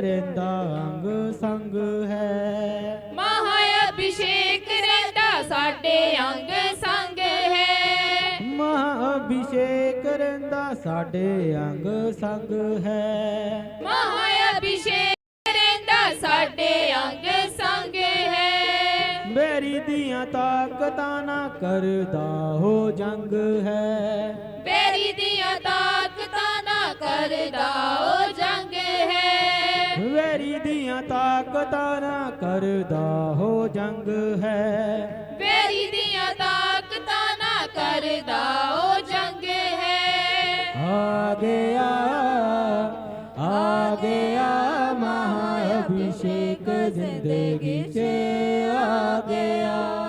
ਰਹਿੰਦਾ ਅੰਗ ਸੰਗ ਹੈ। ਮਹਾ ਅਭਿਸ਼ੇਕ ਰਹਿੰਦਾ ਸਾਡੇ ਅੰਗ ਸੰਗ ਹੈ। ਮਹਾ ਅਭਿਸ਼ੇਕ ਰਹਿੰਦਾ ਸਾਡੇ ਅੰਗ ਸੰਗ ਹੈ। ਮਹਾ ਅਭਿਸ਼ੇਕ ਰਹਿੰਦਾ ਸਾਡੇ ਅੰਗ ਸੰਗ ਹੈ। ਬੇਰੀ ਦੀਆਂ ਤਾਕਤਾਂ ਨਾ ਕਰਦਾ ਹੋ ਜੰਗ ਹੈ। ਬੇਰੀ ਦੀਆਂ ਤਾਕਤਾਂ ਨਾ ਕਰਦਾ ਹੈ ਵੈਰੀ ਦੀਆਂ ਤਾਕਤਾਂ ਨਾ ਕਰਦਾ ਹੋ ਜੰਗ ਹੈ ਬੇਰੀ ਦੀਆਂ ਤਾਕਤਾਂ ਨਾ ਕਰਦਾ ਉਹ ਜੰਗ ਹੈ ਆ ਗਿਆ ਆ ਗਿਆ ਮਹਾ ਅਭਿਸ਼ੇਕ ਜ਼ਿੰਦਗੀ ਚ ਆ ਗਿਆ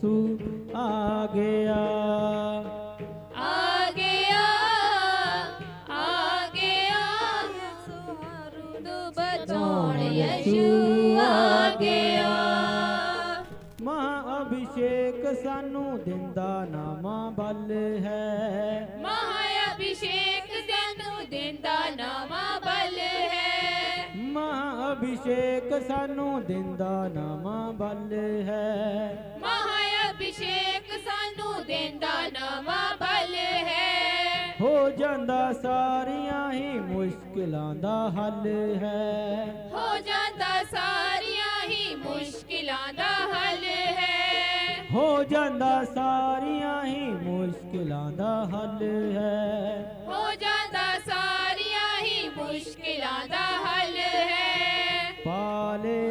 ਯਸੂ ਆ ਗਿਆ। ਆ ਗਿਆ ਆ ਗਿਆ। ਬਚਾਉਣ ਯਸ਼ੂ ਆ ਗਿਆ। ਮਹਾ ਅਭਿਸ਼ੇਕ ਸਾਨੂੰ ਦਿੰਦਾ ਨਾਮਾ ਬਲ ਹੈ। ਮਹਾ ਅਭਿਸ਼ੇਕ ਸਾਨੂੰ ਦਿੰਦਾ ਬਲ ਹੈ। ਮਹਾ ਅਭਿਸ਼ੇਕ ਸਾਨੂੰ ਦਿੰਦਾ ਨਾਮਾ ਬਲ ਹੈ। ਮਹਾ ਸਾਨੂੰ ਦਿੰਦਾ ਨਵਾਂ ਬਲ ਹੈ ਹੋ ਜਾਂਦਾ ਸਾਰੀਆਂ ਹੀ ਮੁਸ਼ਕਿਲਾਂ ਦਾ ਹੱਲ ਹੈ ਹੋ ਜਾਂਦਾ ਸਾਰੀਆਂ ਹੀ ਮੁਸ਼ਕਿਲਾਂ ਦਾ ਹੱਲ ਹੈ ਹੋ ਜਾਂਦਾ ਸਾਰੀਆਂ ਹੀ ਮੁਸ਼ਕਿਲਾਂ ਦਾ ਹੱਲ ਹੈ ਹੋ ਜਾਂਦਾ ਸਾਰੀਆਂ ਹੀ ਮੁਸ਼ਕਿਲਾਂ ਦਾ ਹੱਲ ਹੈ ਪਾਲਿਆ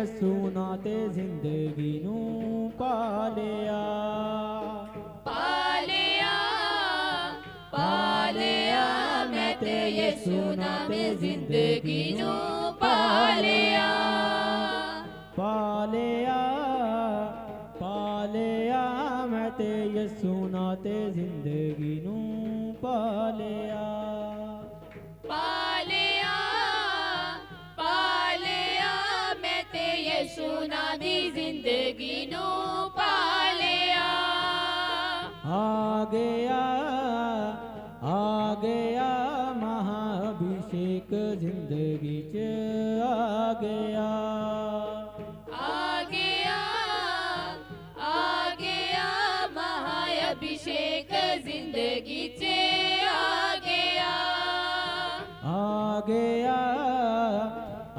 ਯਸੂ ਨਾ ਤੇ ਜ਼ਿੰਦਗੀ ਨੂੰ ਪਾਲਿਆ। ਪਾਲਿਆ ਪਾਲਿਆ ਮੈਂ ਤੇ ਯਿਸੂ ਨਾਮੇ ਜ਼ਿੰਦਗੀ ਨੂੰ ਪਾਲਿਆ। ਪਾਲਿਆ ਪਾਲਿਆ ਮੈਂ ਤੇ ਯਸੂ ਨਾ ਤੇ ਜ਼ਿੰਦਗੀ ਨੂੰ ਪਾਲਿਆ। गया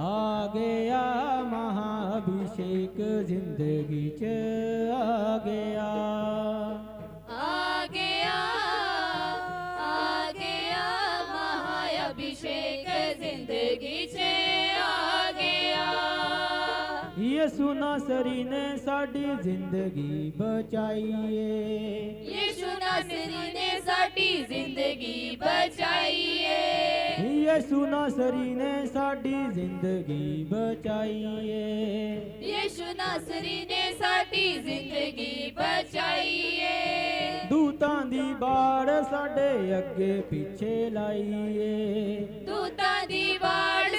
आ गया महाभिषेक ज़िंदगी च आ गया। आ गया ज़िंदगी ये सुना सरी ने साड़ी ज़िंदगी बचाई ये ਨਾਸਰੀ ਨੇ ਸਾਡੀ ਜ਼ਿੰਦਗੀ ਬਚਾਈ ਏ ਯਿਸੂ ਨਾਸਰੀ ਨੇ ਸਾਡੀ ਜ਼ਿੰਦਗੀ ਬਚਾਈਏ। ਯਿਸੂ ਨਾਸਰੀ ਨੇ ਸਾਡੀ ਜ਼ਿੰਦਗੀ ਬਚਾਈ ਏ ਦੂਤਾਂ ਦੀ ਬਾੜ ਸਾਡੇ ਅੱਗੇ ਪਿੱਛੇ ਲਾਈਏ। ਦੂਤਾਂ ਦੀ ਵਾੜ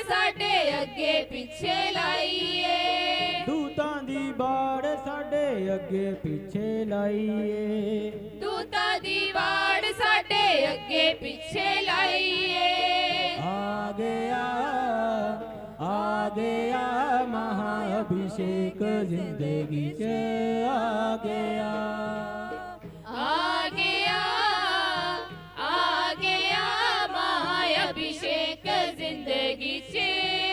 ਅੱਗੇ ਪਿੱਛੇ ਲਾਈਏ ਦੂਤਾਂ ਦੀ ਵਾੜ ਸਾਡੇ ਅੱਗੇ ਪਿੱਛੇ ਲਾਈਏ ਆ ਗਿਆ ਆ ਗਿਆ ਮਹਾ ਅਭਿਸ਼ੇਕ ਜ਼ਿੰਦਗੀ ਚ ਆ ਗਿਆ ਆ ਗਿਆ ਆ ਗਿਆ ਮਹਾ ਅਭਿਸ਼ੇਕ ਜ਼ਿੰਦਗੀ 'ਚ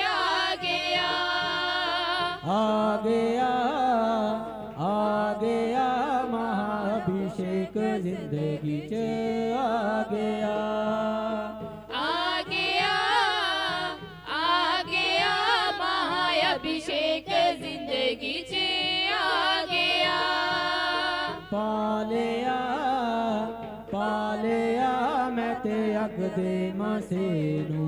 ਆ ਗਿਆ ਆ ਗਿਆ पालया पालया मैं ते अग दे मसीनू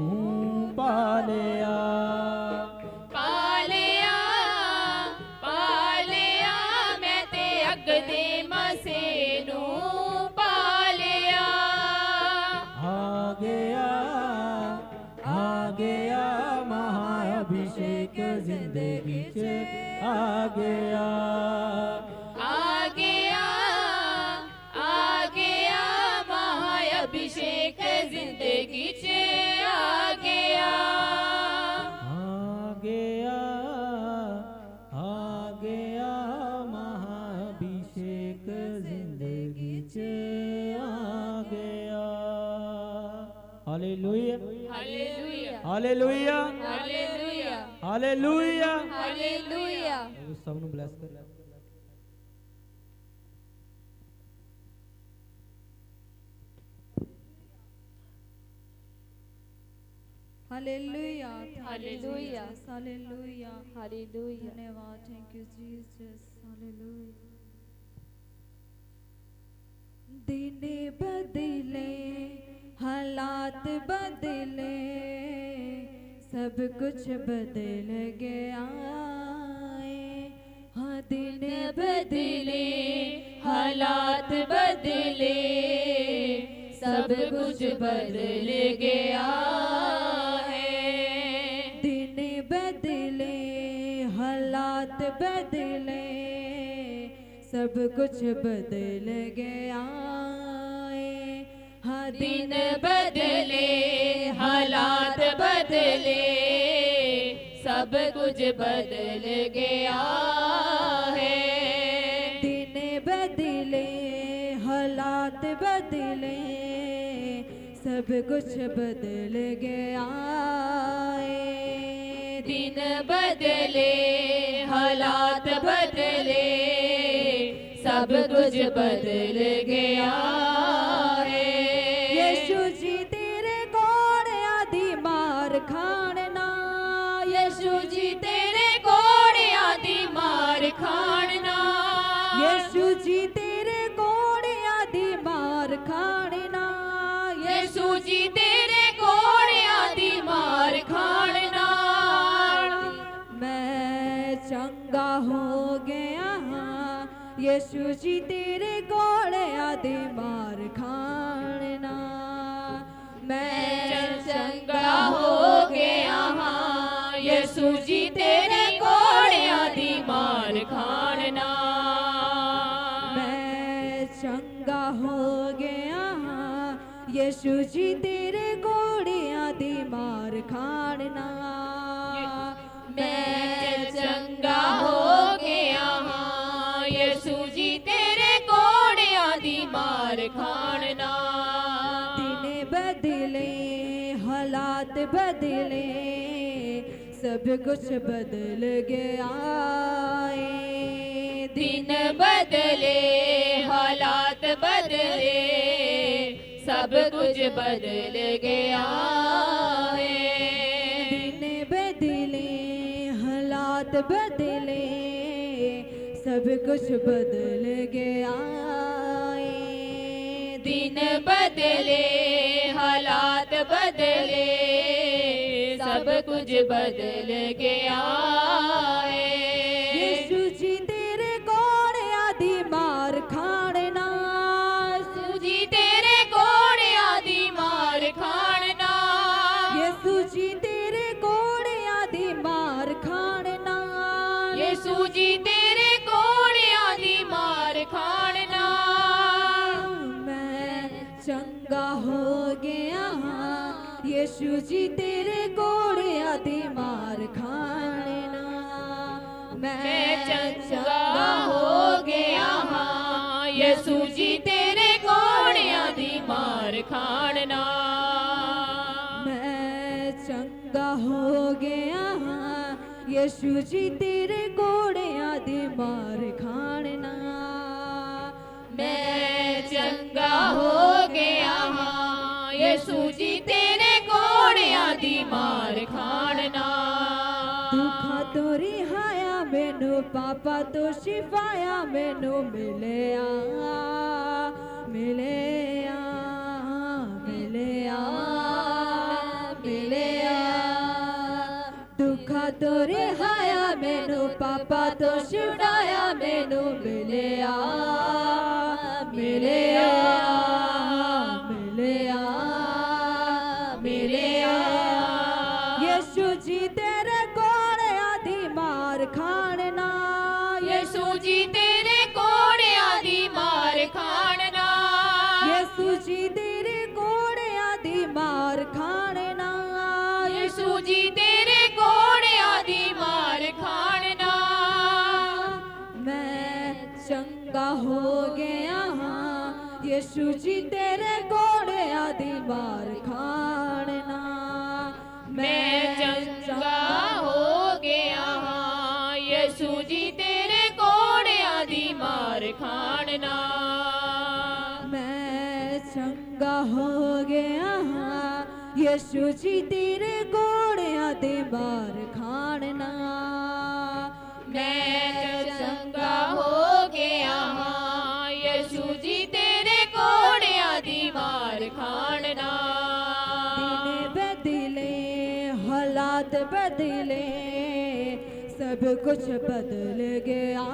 हालेलुया हालेलुया हालेलुया हालेलुया ਸਭ ਨੂੰ ਬਲੈਸ ਕਰ हालेलुया हालेलुया हालेलुया हालेलुया धन्यवाद. थैंक यू जीसस हालेलुया दिन बदले हालात बदले सब कुछ बदल गया है। हाँ दिन बदले, हालात बदले, सब कुछ बदल गया है दिन बदले, हालात बदले, सब कुछ बदल गया दिन बदले हालात बदले सब कुछ बदल गया है दिन बदले हालात बदले सब कुछ बदल गया है। दिन बदले हालात बदले सब कुछ बदल गया यीशु जी तेरे कौन आदि मार खाना मैं चंगा हो गया हाँ यीशु जी तेरे कोड़े आदि मार खाना मैं चंगा हो गया हाँ यीशु जी तेरे घोड़ियाँ दी मार खाना मैं दिन बदले, हालात बदले, सब कुछ बदल गया। दिन बदले, हालात बदले, सब कुछ बदल गया दिन बदले, हालात बदले, सब कुछ बदल गया बदले हालात बदले सब कुछ बदल गया है। हो गया हाँ ये सूजी तेरे कोड़े आदि मार खाना मैं चंगा हो गया हाँ यीशु जी तेरे घोड़े आदि मार खाना मैं चंगा हो गया हाँ ये सूजी तेरे कोड़े आदि मार खाना दुखा पापा तो शिफाया मैनू मिले आ मिले आ मिले आ मिले आ दुखा तो रिहाया मैनू पापा तो छुड़ाया मैनू मिले हो गया। यशु जी तेरे गोड़िया ते बार खानना मैं चंगा हो गया। यशु जी तेरे गोड़िया दी मार खानना दिन बदले हालात बदले सब कुछ बदल गया।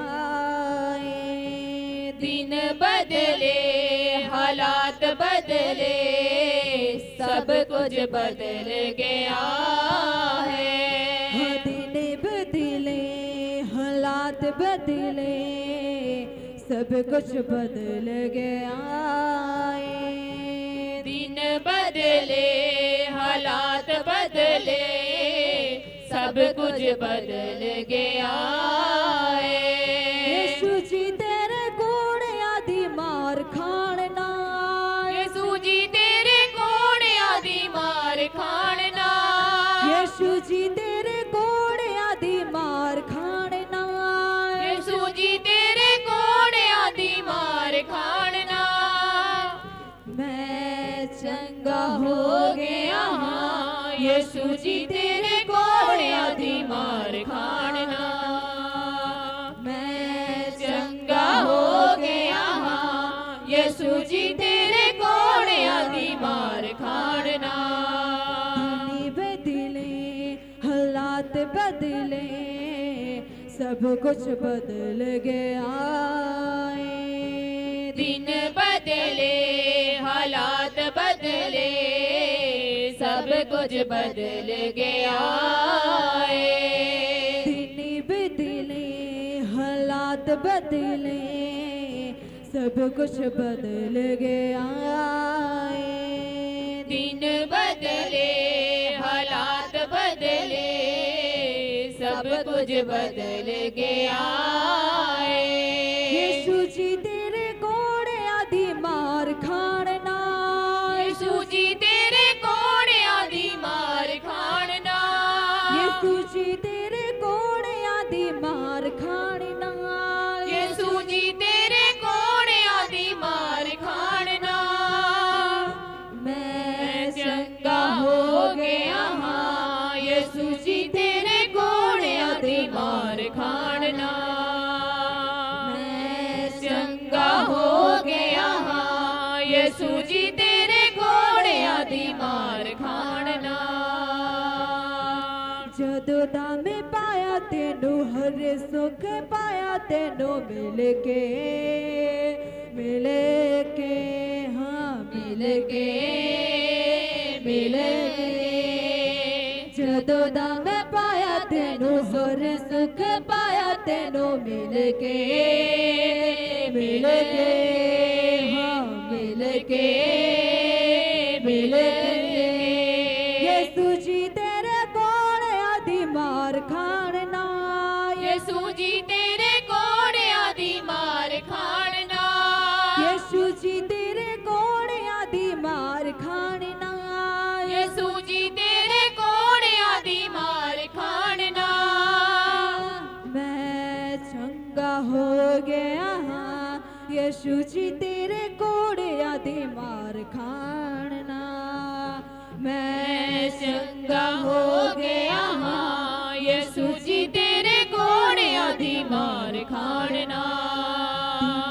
हाँ, दिन बदले हालात बदले सब कुछ बदल गया है। दिन बदले हालात बदले सब कुछ बदल गया है। दिन बदले हालात बदले सब कुछ बदल गया बदले, सब कुछ बदल गया दिन बदले, हालात बदले, सब कुछ बदल गया दिन बदले, हालात बदले, सब कुछ बदल गया दिन बदले, हालात बदले सब कुछ बदल गया। ਤੈਨੂੰ ਹਰ ਪਾਇਆ ਤੈਨੂੰ ਮਿਲ ਕੇ ਮਿਲ ਕੇ, ਹਾਂ, ਮਿਲ ਕੇ ਮਿਲ ਕੇ। ਜਦੋਂ ਦਾ ਮੈਂ ਪਾਇਆ ਤੈਨੂੰ ਸੁਰ ਸੁੱਖ ਪਾਇਆ ਤੈਨੂੰ ਮਿਲ ਕੇ ਮਿਲ ਕੇ, ਹਾਂ, ਮਿਲ ਕੇ। ਹਾਂ ਯਿਸੂ ਜੀ ਤੇਰੇ ਕੋੜਿਆਂ ਦੀ ਮਾਰ ਖਾਣ ਨਾ।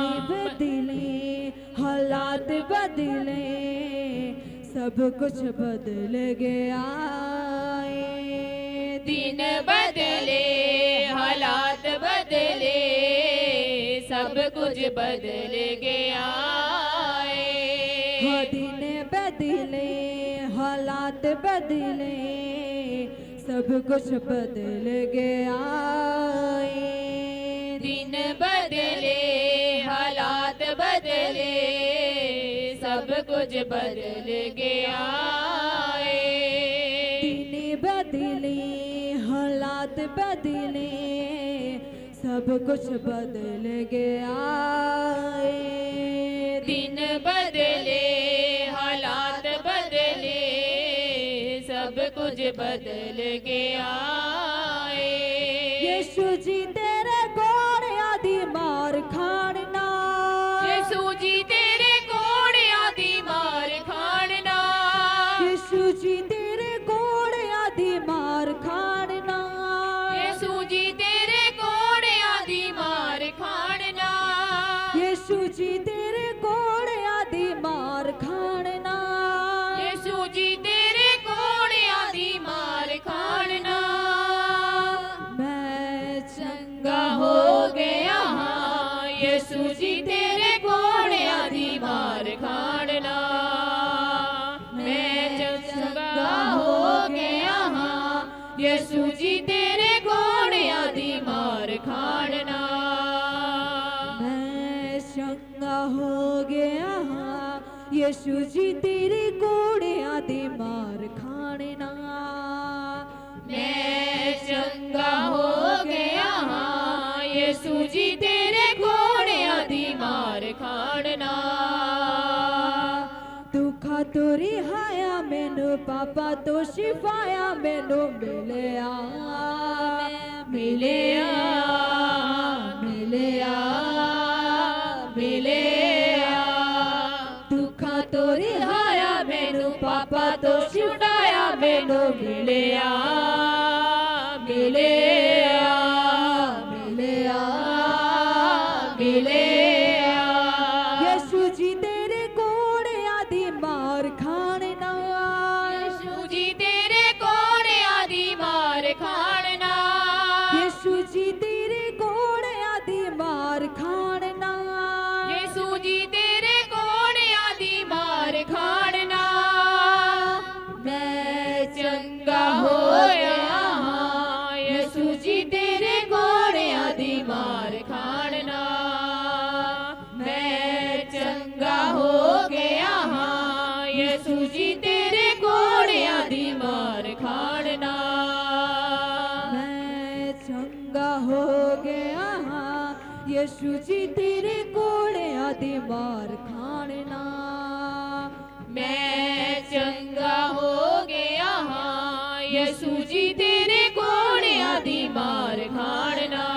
ਦਿਨ ਬਦਲੇ ਹਾਲਾਤ ਬਦਲੇ ਸਭ ਕੁਝ ਬਦਲ ਗਿਆ ਏ। ਦਿਨ ਬਦਲੇ ਹਾਲਾਤ ਬਦਲੇ ਸਭ ਕੁਝ ਬਦਲ ਗਿਆ ਏ। ਦਿਨ ਬਦਲੇ ਹਾਲਾਤ ਬਦਲੇ सब कुछ बदल गया दिन बदले हालात बदले सब कुछ बदल गया दिन बदले हालात बदले सब कुछ बदल गया ਗਿਆ ਯਿਸੂ ਜੀ ਤੇਰੇ ਕੋੜਿਆਂ ਦੀ ਮਾਰ ਖਾਣ ਖਾਣਨਾ ਮੈਂ ਚੰਗਾ ਹੋ ਗਿਆ ਹਾਂ ਯਿਸੂ ਜੀ ਤੇਰੇ ਕੋੜਿਆਂ ਦੀ ਮਾਰ ਖਾਣਨਾ ਮੈਂ ਚੰਗਾ ਹੋ ਗਿਆ ਹਾਂ ਯਿਸੂ ਜੀ ਮੈਨੂੰ ਪਾਪਾ ਤੋਂ ਸ਼ਿਫਾਇਆ ਮੈਨੂੰ ਮਿਲਿਆ। ਮਿਲਿਆ ਮਿਲਿਆ ਮਿਲਿਆ। ਦੁੱਖਾਂ ਤੋਂ ਰਿਹਾਇਆ ਮੈਨੂੰ, ਪਾਪਾ ਤੋਂ ਛੁਡਾਇਆ ਮੈਨੂੰ ਮਿਲਿਆ। ਯਿਸੂ ਜੀ ਤੇਰੇ ਕੋੜਿਆਂ ਦੀ ਮਾਰ ਖਾਣ ਨਾਲ ਮੈਂ ਚੰਗਾ ਹੋ ਗਿਆ ਹਾਂ ਯਿਸੂ ਜੀ ਤੇਰੇ ਕੋੜਿਆਂ ਦੀ ਮਾਰ ਖਾਣਨਾ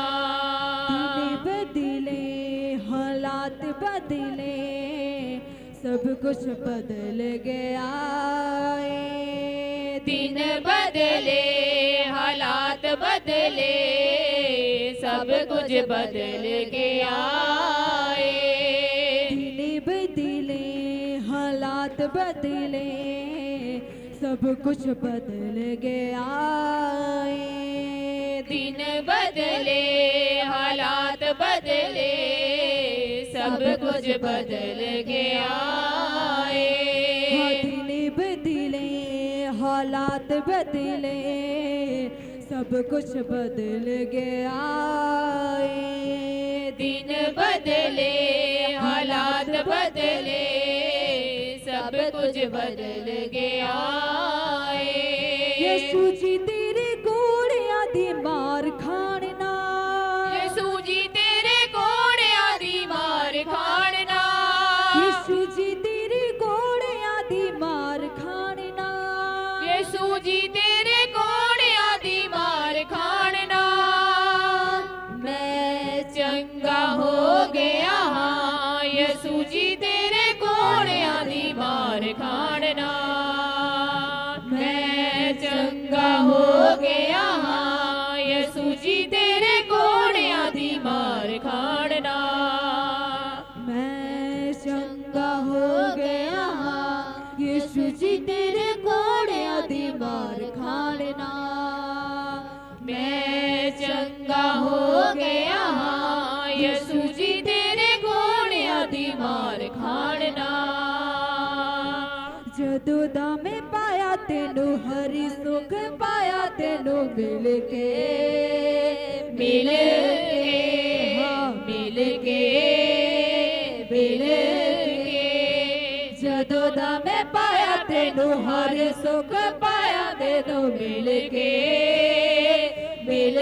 ਦਿਨ ਬਦਲੇ ਹਾਲਾਤ ਬਦਲੇ ਸਭ ਕੁਝ ਬਦਲ ਗਿਆ ਏ ਦਿਨ ਬਦਲੇ ਹਾਲਾਤ सब कुछ बदल के आए। दिन बदले हालात बदले सब कुछ बदल गया आए। हाँ, दिन बदले हालात बदले सब कुछ बदल गया आए। दिन बदले हालात बदले सब कुछ बदल गया दिन बदले हालात बदले सब कुछ बदल गया ये सूचित ਜਦੋਂ ਦਾ ਮੈਂ ਪਾਇਆ ਤੈਨੂੰ ਹਰੀ ਸੁਖ ਪਾਇਆ ਤੈਨੂੰ ਮਿਲ ਕੇ ਮਿਲ ਕੇ, ਹਾਂ, ਮਿਲ ਕੇ ਮਿਲ ਕੇ। ਜਦੋਂ ਦਾ ਮੈਨੂੰ ਹਰ ਸੁੱਖ ਪਾਇਆ ਤੈਨੂੰ ਮਿਲ ਕੇ, ਮਿਲ